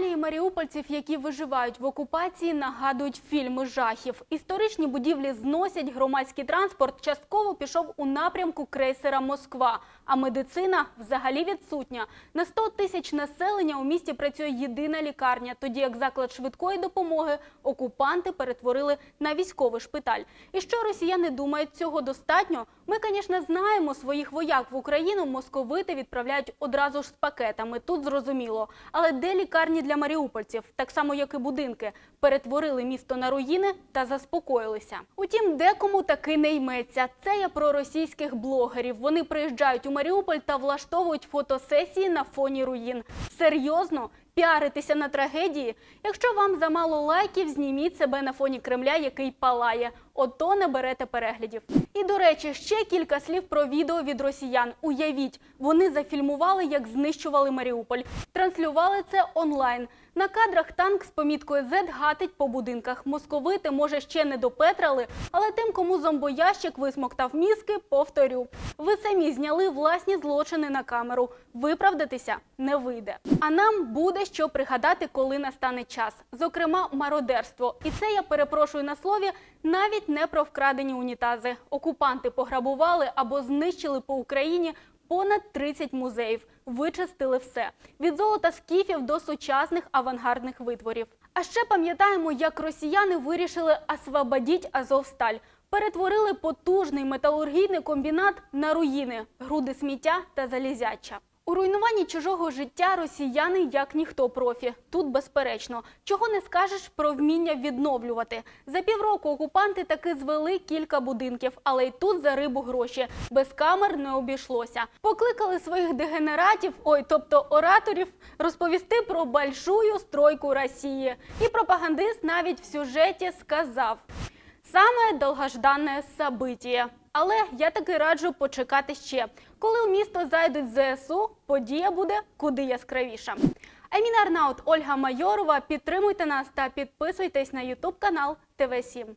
Реалії маріупольців, які виживають в окупації, нагадують фільми жахів. Історичні будівлі зносять, громадський транспорт частково пішов у напрямку крейсера Москва, а медицина взагалі відсутня. На 100 тисяч населення у місті працює єдина лікарня, тоді як заклад швидкої допомоги окупанти перетворили на військовий шпиталь. І що росіяни думають, цього достатньо? Ми, звісно, знаємо своїх вояк в Україну. Московити відправляють одразу ж з пакетами. Тут зрозуміло. Але де лікарні для маріупольців, так само як і будинки, перетворили місто на руїни та заспокоїлися. Утім, декому таки не йметься. Це я про російських блогерів. Вони приїжджають у Маріуполь та влаштовують фотосесії на фоні руїн. Серйозно? Піаритися на трагедії? Якщо вам замало лайків, зніміть себе на фоні Кремля, який палає. Ото не берете переглядів. І до речі, ще кілька слів про відео від росіян. Уявіть, вони зафільмували, як знищували Маріуполь. Транслювали це онлайн. На кадрах танк з поміткою Z гатить по будинках. Московити, може, ще не допетрали, але тим, кому зомбоящик висмоктав мізки, повторю. Ви самі зняли власні злочини на камеру. Виправдатися не вийде. А нам буде що пригадати, коли настане час. Зокрема, мародерство. І це я перепрошую на слові навіть не про вкрадені унітази. Окупанти пограбували або знищили по Україні понад 30 музеїв. Вичистили все від золота скіфів до сучасних авангардних витворів. А ще пам'ятаємо, як росіяни вирішили освободіть Азовсталь. Перетворили потужний металургійний комбінат на руїни, груди сміття та залізяча. У руйнуванні чужого життя росіяни як ніхто профі. Тут безперечно. Чого не скажеш про вміння відновлювати. За півроку окупанти таки звели кілька будинків, але й тут за рибу гроші. Без камер не обійшлося. Покликали своїх дегенератів, ой, тобто ораторів, розповісти про большую стройку Росії. І пропагандист навіть в сюжеті сказав. Саме довгожданне событие. Але я таки раджу почекати ще. Коли у місто зайдуть ЗСУ, подія буде куди яскравіша. Аміна Арнаут, Ольга Майорова. Підтримуйте нас та підписуйтесь на Ютуб канал ТВ 7